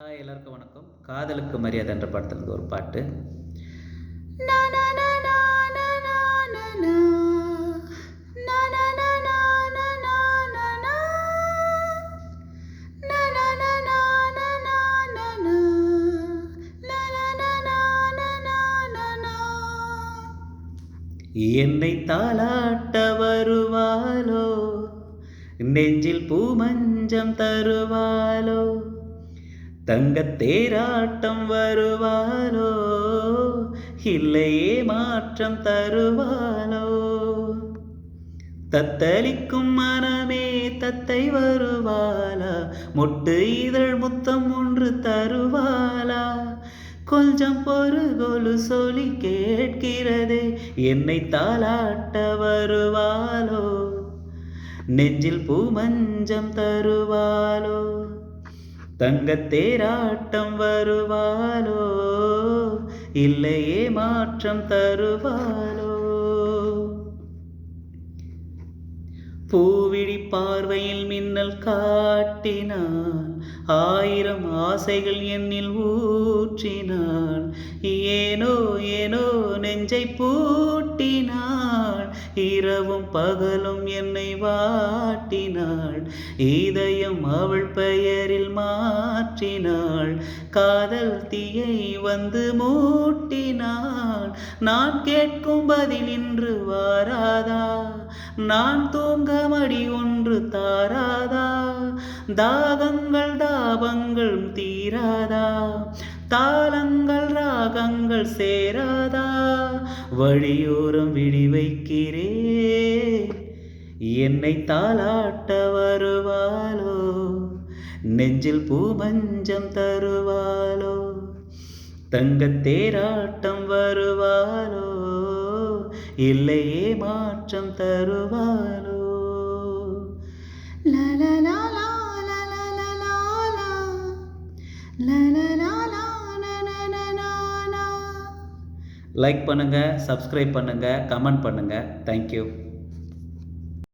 எல்லாருக்கும் வணக்கம் காதலுக்கு மரியாதை என்ற படத்துலேருந்து ஒரு பாட்டு என்னை தாளாட்ட வருவாளோ நெஞ்சில் பூமஞ்சம் தருவாளோ தங்கத் தேராட்டம் வருவாளோ இல்லையே மாற்றம் தருவாளோ தத்தளிக்கும் மனமே தத்தை வருவாளா? மொட்டு இதழ் முத்தம் ஒன்று தருவாளா? கொஞ்சம் பொறு கொலு சொல்லி கேட்கிறதே என்னை தாளாட்ட வருவாளோ? நெஞ்சில் பூமஞ்சம் தருவாளோ? தங்கத்தேராட்டம் வருவாளோ? இல்லையே மாற்றம் தருவாளோ? பூவிழி பார்வையில் மின்னல் காட்டினாள். ஆயிரம் ஆசைகள் என்னில் ஊற்றினாள். ஏனோ ஏனோ நெஞ்சை பூட்டினாள். இரவும் பகலும் என்னை வாட்டினாள் இதயம் அவள் பெயரில் மாற்றினாள். காதல் தீயை வந்து மூட்டினாள். நான் கேட்கும் பதில் இன்று வாராதா? நான் தூங்க மடி ஒன்று தாராதா? தாகங்கள் தாபங்கள் தீராதா? தாளங்கள் ராகங்கள் சேராதா? வழியோரம் விழி வைக்கிறேன் என்னை தாளாட்ட வருவாளோ நெஞ்சில் பூபஞ்சம் தருவாளோ தங்கத் தேராட்டம் வருவாளோ இல்லையே மாற்றம் தருவாளோ லலலா லைக் பண்ணுங்கள் சப்ஸ்கிரைப் பண்ணுங்கள் கமெண்ட் பண்ணுங்கள் தேங்க்யூ